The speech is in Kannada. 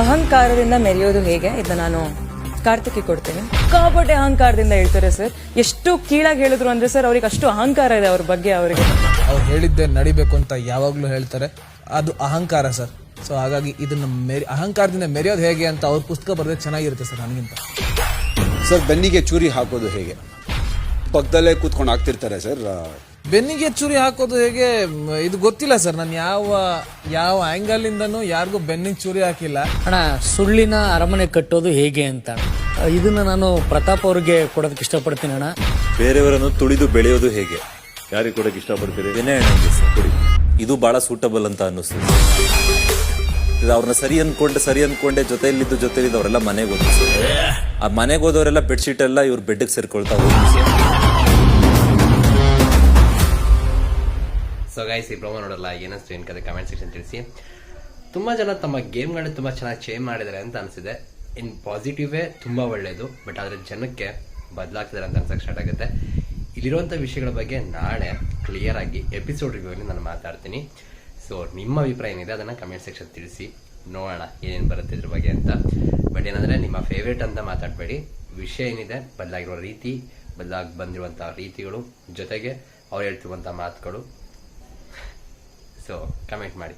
ಅಹಂಕಾರದಿಂದ ಮೆರೆಯೋದು ಹೇಗೆ? ಇದನ್ನ ನಾನು ಕಾರ್ತಿಕಿ ಕೊಡ್ತೀನಿ. ಕಾಪಟ್ಟೆ ಅಹಂಕಾರದಿಂದ ಹೇಳ್ತಾರೆ ಸರ್. ಎಷ್ಟು ಕೀಳಾಗಿ ಹೇಳಿದ್ರು ಅಂದ್ರೆ ಸರ್ ಅವ್ರಿಗೆ ಅಷ್ಟು ಅಹಂಕಾರ ಇದೆ ಅವ್ರ ಬಗ್ಗೆ ಅವರಿಗೆ. ಅವ್ರು ಹೇಳಿದ್ದೆ ನಡಿಬೇಕು ಅಂತ ಯಾವಾಗಲೂ ಹೇಳ್ತಾರೆ. ಅದು ಅಹಂಕಾರ ಸರ್. ಸೊ ಹಾಗಾಗಿ ಇದನ್ನ ಮೆರಿ ಅಹಂಕಾರದಿಂದ ಮೆರೆಯೋದು ಹೇಗೆ ಅಂತ ಅವ್ರ ಪುಸ್ತಕ ಬರೆದ್ರೆ ಚೆನ್ನಾಗಿರುತ್ತೆ ಸರ್ ನನಗಿಂತ. ಸರ್ ಬೆನ್ನಿಗೆ ಚೂರಿ ಹಾಕೋದು ಹೇಗೆ? ಪಕ್ಕದಲ್ಲೇ ಕೂತ್ಕೊಂಡು ಹಾಕ್ತಿರ್ತಾರೆ ಸರ್ ಬೆನ್ನಿಗೆ ಚೂರಿ ಹಾಕೋದು ಹೇಗೆ ಇದು ಗೊತ್ತಿಲ್ಲ ಸರ್. ನಾನು ಯಾವ ಯಾವ ಆಂಗಲ್ ಇಂದನೂ ಯಾರಿಗೂ ಬೆನ್ನಿಗೆ ಚೂರಿ ಹಾಕಿಲ್ಲ. ಅಣ್ಣ ಸುಳ್ಳಿನ ಅರಮನೆ ಕಟ್ಟೋದು ಹೇಗೆ ಅಂತ. ಇದನ್ನ ನಾನು ಪ್ರತಾಪ್ ಅವ್ರಿಗೆ ಕೊಡೋದಕ್ಕೆ ಇಷ್ಟಪಡ್ತೀನಿ ಅಣ್ಣ. ಬೇರೆಯವರನ್ನು ತುಳಿದು ಬೆಳೆಯೋದು ಹೇಗೆ? ಯಾರಿಗೆ ಕೊಡಕ್ಕೆ ಇಷ್ಟಪಡ್ತೀರಿ? ವಿನಯ ಅಣ್ಣಂಗೆ ಸರ್ ಕೊಡಿ. ಇದು ಬಹಳ ಸೂಟಬಲ್ ಅಂತ ಅನ್ನಿಸ್ತದೆ ಇದು ಅವ್ರನ್ನ ಸರಿ ಅನ್ಕೊಂಡೆ ಸರಿ ಅನ್ಕೊಂಡೆ ಜೊತೆಯಲ್ಲಿದ್ದು ಜೊತೆಯಲ್ಲಿದ್ದು ಅವರೆಲ್ಲ ಮನೆಗೆ ಹೋದ್ರು ಸರ್. ಆ ಮನೆಗೆ ಹೋದವರೆಲ್ಲ ಬೆಡ್ಶೀಟ್ ಎಲ್ಲ ಇವ್ರ ಬೆಡ್ಗೆ ಸೇರ್ಕೊಳ್ತಾ ಹೋದ್ರು ಸರ್. ಸೊ ಗೈಸ್ ಈ ಪ್ರೊಮೋ ನೋಡಲ್ಲ ಏನಷ್ಟು ಏನು ಕಮೆಂಟ್ ಸೆಕ್ಷನ್ ತಿಳಿಸಿ. ತುಂಬ ಜನ ತಮ್ಮ ಗೇಮ್ಗಳನ್ನ ತುಂಬ ಚೆನ್ನಾಗಿ ಚೇಂಜ್ ಮಾಡಿದ್ದಾರೆ ಅಂತ ಅನಿಸಿದೆ. ಇನ್ ಪಾಸಿಟಿವೇ ತುಂಬ ಒಳ್ಳೆಯದು ಬಟ್ ಆದರೆ ಜನಕ್ಕೆ ಬದಲಾಗ್ತಿದ್ದಾರೆ ಅಂತ ಅನ್ಸಕ್ಕೆ ಸ್ಟಾರ್ಟ್ ಆಗುತ್ತೆ. ಇಲ್ಲಿರುವಂಥ ವಿಷಯಗಳ ಬಗ್ಗೆ ನಾಳೆ ಕ್ಲಿಯರ್ ಆಗಿ ಎಪಿಸೋಡ್ ರಿವ್ಯೂಲಿ ನಾನು ಮಾತಾಡ್ತೀನಿ. ಸೊ ನಿಮ್ಮ ಅಭಿಪ್ರಾಯ ಏನಿದೆ ಅದನ್ನು ಕಮೆಂಟ್ ಸೆಕ್ಷನ್ ತಿಳಿಸಿ. ನೋಡೋಣ ಏನೇನು ಬರುತ್ತೆ ಇದ್ರ ಬಗ್ಗೆ ಅಂತ. ಬಟ್ ಏನಂದರೆ, ನಿಮ್ಮ ಫೇವ್ರೇಟ್ ಅಂತ ಮಾತಾಡಬೇಡಿ. ವಿಷಯ ಏನಿದೆ, ಬದಲಾಗಿರೋ ರೀತಿ, ಬದಲಾಗಿ ಬಂದಿರುವಂಥ ರೀತಿಗಳು, ಜೊತೆಗೆ ಅವ್ರು ಹೇಳ್ತಿರುವಂಥ ಮಾತುಗಳು. ಸೊ ಕಮೆಂಟ್ ಮಾಡಿ